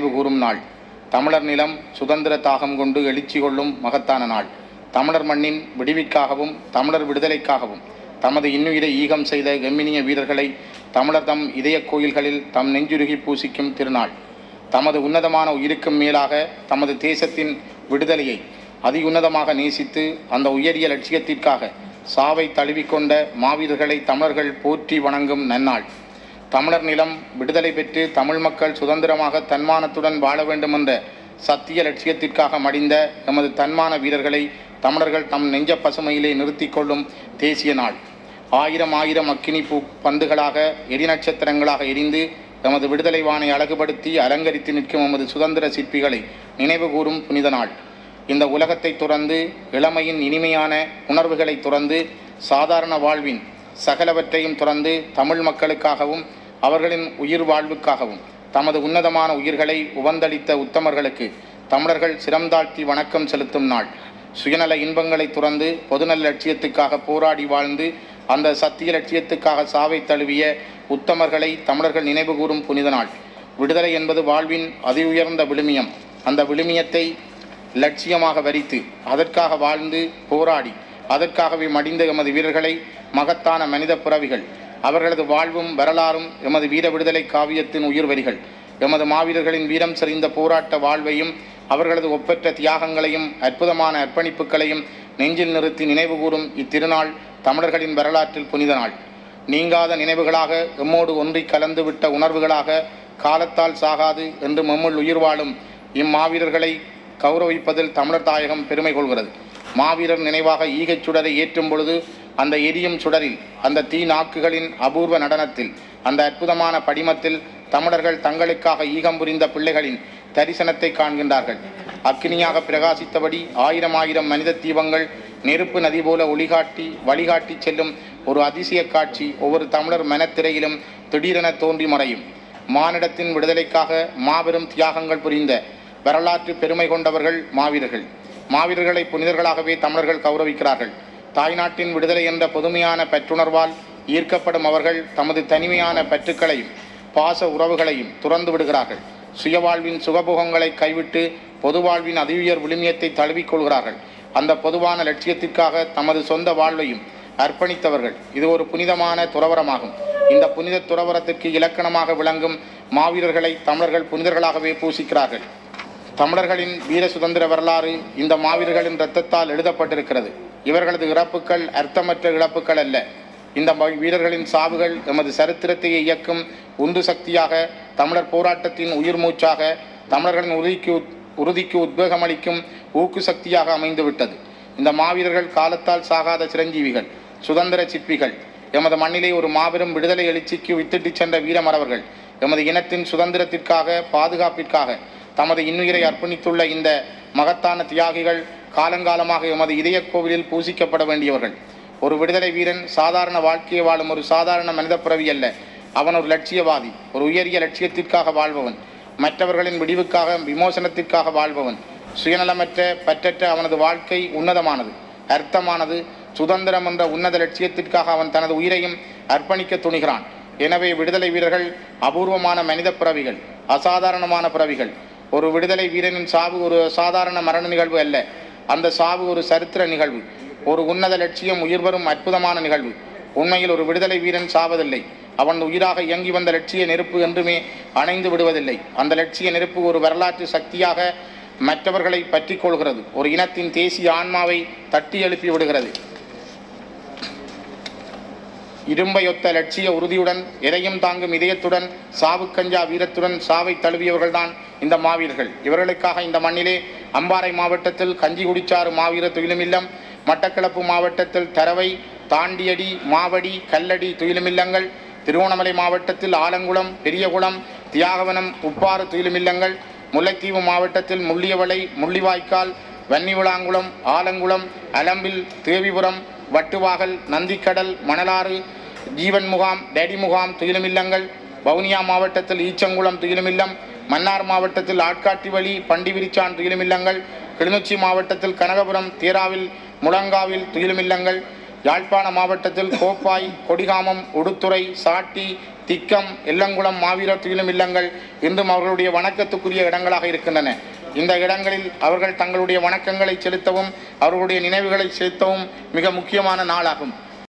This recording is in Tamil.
நினைவு கூறும் நாள். தமிழர் நிலம் சுதந்திர தாகம் கொண்டு எழுச்சி கொள்ளும் மகத்தான நாள். தமிழர் மண்ணின் விடுவிற்காகவும் தமிழர் விடுதலைக்காகவும் தமது இன்னுயிரை ஈகம் செய்த கெம்மினிய வீரர்களை தமிழர் தம் இதய கோயில்களில் தம் நெஞ்சுருகி பூசிக்கும் திருநாள். தமது உன்னதமான உயிருக்கும் மேலாக தமது தேசத்தின் விடுதலையை அதியுன்னதமாக நேசித்து அந்த உயரிய லட்சியத்திற்காக சாவை தழுவிக்கொண்ட மாவீரர்களை தமிழர்கள் போற்றி வணங்கும் நன்னாள். தமிழர் நிலம் விடுதலை பெற்று தமிழ் மக்கள் சுதந்திரமாக தன்மானத்துடன் வாழ வேண்டுமென்ற சத்திய லட்சியத்திற்காக மடிந்த எமது தன்மான வீரர்களை தமிழர்கள் தம் நெஞ்ச பசுமையிலே நிறுத்தி கொள்ளும் தேசிய நாள். ஆயிரம் ஆயிரம் அக்கினி பூ பந்துகளாக எரிநட்சத்திரங்களாக எரிந்து எமது விடுதலை வானை அழகுபடுத்தி அலங்கரித்து நிற்கும் எமது சுதந்திர சிற்பிகளை நினைவு கூறும் புனித நாள். இந்த உலகத்தை துறந்து இளமையின் இனிமையான உணர்வுகளை துறந்து சாதாரண வாழ்வின் சகலவற்றையும் துறந்து தமிழ் மக்களுக்காகவும் அவர்களின் உயிர் வாழ்வுக்காகவும் தமது உன்னதமான உயிர்களை உவந்தளித்த உத்தமர்களுக்கு தமிழர்கள் சிரம்தாழ்த்தி வணக்கம் செலுத்தும் நாள். சுயநல இன்பங்களை துறந்து பொதுநல லட்சியத்துக்காக போராடி வாழ்ந்து அந்த சத்திய லட்சியத்துக்காக சாவை தழுவிய உத்தமர்களை தமிழர்கள் நினைவு கூறும் புனித நாள். விடுதலை என்பது வாழ்வின் அதி உயர்ந்த விழுமியம். அந்த விழுமியத்தை லட்சியமாக வரித்து அதற்காக வாழ்ந்து போராடி அதற்காகவே மடிந்த எமது வீரர்களை மகத்தான மனித புறவிகள் அவர்களது வாழ்வும் வரலாறும் எமது வீர விடுதலை காவியத்தின் உயிர்வரிகள் எமது மாவீரர்களின் வீரம் செறிந்த போராட்ட வாழ்வையும் அவர்களது ஒப்பற்ற தியாகங்களையும் அற்புதமான அர்ப்பணிப்புகளையும் நெஞ்சில் நிறுத்தி நினைவுகூரும் இத்திருநாள் தமிழர்களின் வரலாற்றில் புனித நாள். நீங்காத நினைவுகளாக எம்மோடு ஒன்றி கலந்துவிட்ட உணர்வுகளாக காலத்தால் சாகாது என்று மம்முள் உயிர் வாழும் இம்மாவீரர்களை கௌரவிப்பதில் தமிழர் தாயகம் பெருமை கொள்கிறது. மாவீரர் நினைவாக ஈகைச் சுடரை ஏற்றும் பொழுது அந்த எரியும் சுடரில் அந்த தீ நாக்குகளின் அபூர்வ நடனத்தில் அந்த அற்புதமான படிமத்தில் தமிழர்கள் தங்களுக்காக ஈகம் புரிந்த பிள்ளைகளின் தரிசனத்தை காண்கின்றார்கள். அக்னியாக பிரகாசித்தபடி ஆயிரம் ஆயிரம் மனித தீபங்கள் நெருப்பு நதி போல ஒளிகாட்டி வழிகாட்டி செல்லும் ஒரு அதிசய காட்சி ஒவ்வொரு தமிழர் மனத்திரையிலும் திடீரென தோன்றி மறையும். மானிடத்தின் விடுதலைக்காக மாபெரும் தியாகங்கள் புரிந்த வரலாற்று பெருமை கொண்டவர்கள் மாவீரர்கள். மாவீரர்களை புனிதர்களாகவே தமிழர்கள் கௌரவிக்கிறார்கள். தாய்நாட்டின் விடுதலை என்ற பொதுமையான பற்றுணர்வால் ஈர்க்கப்படும் அவர்கள் தமது தனிமையான பற்றுக்களையும் பாச உறவுகளையும் துறந்து விடுகிறார்கள். சுயவாழ்வின் சுகபோகங்களை கைவிட்டு பொது வாழ்வின் அதியுயர் விழுமியத்தை தழுவிக்கொள்கிறார்கள் அந்த பொதுவான லட்சியத்திற்காக தமது சொந்த வாழ்வையும் அர்ப்பணித்தவர்கள். இது ஒரு புனிதமான துறவரமாகும். இந்த புனித துறவரத்திற்கு இலக்கணமாக விளங்கும் மாவீரர்களை தமிழர்கள் புனிதர்களாகவே பூசிக்கிறார்கள். தமிழர்களின் வீர சுதந்திர வரலாறு இந்த மாவீரர்களின் இரத்தத்தால் எழுதப்பட்டிருக்கிறது. இவர்களது இறப்புக்கள் அர்த்தமற்ற இழப்புகள் அல்ல. இந்த வீரர்களின் சாவுகள் எமது சரித்திரத்தை இயக்கும் உந்து சக்தியாக தமிழர் போராட்டத்தின் உயிர் மூச்சாக தமிழர்களின் உறுதிக்கு உத்- உறுதிக்கு உத்வேகமளிக்கும் ஊக்கு சக்தியாக அமைந்துவிட்டது. இந்த மாவீரர்கள் காலத்தால் சாகாத சிரஞ்சீவிகள் சுதந்திர சிற்பிகள். எமது மண்ணிலே ஒரு மாபெரும் விடுதலை எழுச்சிக்கு வித்திட்டு சென்ற வீரமறவர்கள். எமது இனத்தின் சுதந்திரத்திற்காக பாதுகாப்பிற்காக தமது இன்னுயிரை அர்ப்பணித்துள்ள இந்த மகத்தான தியாகிகள் காலங்காலமாக எமது இதயக் கோவிலில் பூசிக்கப்பட வேண்டியவர்கள். ஒரு விடுதலை வீரன் சாதாரண வாழ்க்கையை வாழும் ஒரு சாதாரண மனித பிறவி அல்ல. அவன் ஒரு லட்சியவாதி ஒரு உயரிய லட்சியத்திற்காக வாழ்பவன். மற்றவர்களின் விடிவுக்காக விமோசனத்திற்காக வாழ்பவன். சுயநலமற்ற பற்றற்ற அவனது வாழ்க்கை உன்னதமானது. அர்த்தமானது சுதந்திரம் என்ற உன்னத லட்சியத்திற்காக அவன் தனது உயிரையும் அர்ப்பணிக்க துணிகிறான். எனவே விடுதலை வீரர்கள் அபூர்வமான மனித பிறவிகள் அசாதாரணமான பிறவிகள். ஒரு விடுதலை வீரனின் சாவு ஒரு சாதாரண மரண நிகழ்வு அல்ல. அந்த சாவு ஒரு சரித்திர நிகழ்வு. ஒரு உன்னத லட்சியம் உயிர் வரும் அற்புதமான நிகழ்வு. உண்மையில் ஒரு விடுதலை வீரன் சாவதில்லை. அவன் உயிராக இயங்கி வந்த லட்சிய நெருப்பு என்றுமே அணைந்து விடுவதில்லை. அந்த லட்சிய நெருப்பு ஒரு வரலாற்று சக்தியாக மற்றவர்களை பற்றிக் கொள்கிறது. ஒரு இனத்தின் தேசிய ஆன்மாவை தட்டி எழுப்பி விடுகிறது. இரும்பையொத்த லட்சிய உறுதியுடன் எதையும் தாங்கும் இதயத்துடன் சாவுக்கஞ்சா வீரத்துடன் சாவை தழுவியவர்கள்தான் இந்த மாவீரர்கள். இவர்களுக்காக இந்த மண்ணிலே அம்பாறை மாவட்டத்தில் கஞ்சிகுடிச்சாறு மாவீர துயிலுமில்லம் மட்டக்களப்பு மாவட்டத்தில் தரவை தாண்டியடி மாவடி கல்லடி துயிலுமில்லங்கள் திருவோணமலை மாவட்டத்தில் ஆலங்குளம் பெரியகுளம் தியாகவனம் உப்பாறு துயிலுமில்லங்கள் முல்லைத்தீவு மாவட்டத்தில் முள்ளியவளை முள்ளிவாய்க்கால் வன்னிவிளாங்குளம் ஆலங்குளம் அலம்பில் தேவிபுரம் வட்டுவாகல் நந்திக்கடல் மணலாறு ஜீவன் முகாம் டேடி முகாம் துயிலுமில்லங்கள் வவுனியா மாவட்டத்தில் ஈச்சங்குளம் துயிலுமில்லம் மன்னார் மாவட்டத்தில் ஆட்காட்டி வழி பண்டிவிரிச்சான் துயிலுமில்லங்கள் கிளிநொச்சி மாவட்டத்தில் கனகபுரம் தேராவில் முழங்காவில் துயிலுமில்லங்கள் யாழ்ப்பாண மாவட்டத்தில் கோப்பாய் கொடிகாமம் உடுத்துறை சாட்டி திக்கம் எல்லங்குளம் மாவீரர் துயிலும் இல்லங்கள் இன்றும் அவர்களுடைய வணக்கத்துக்குரிய இடங்களாக இருக்கின்றன. இந்த இடங்களில் அவர்கள் தங்களுடைய வணக்கங்களை செலுத்தவும் அவர்களுடைய நினைவுகளை செலுத்தவும் மிக முக்கியமான நாளாகும்.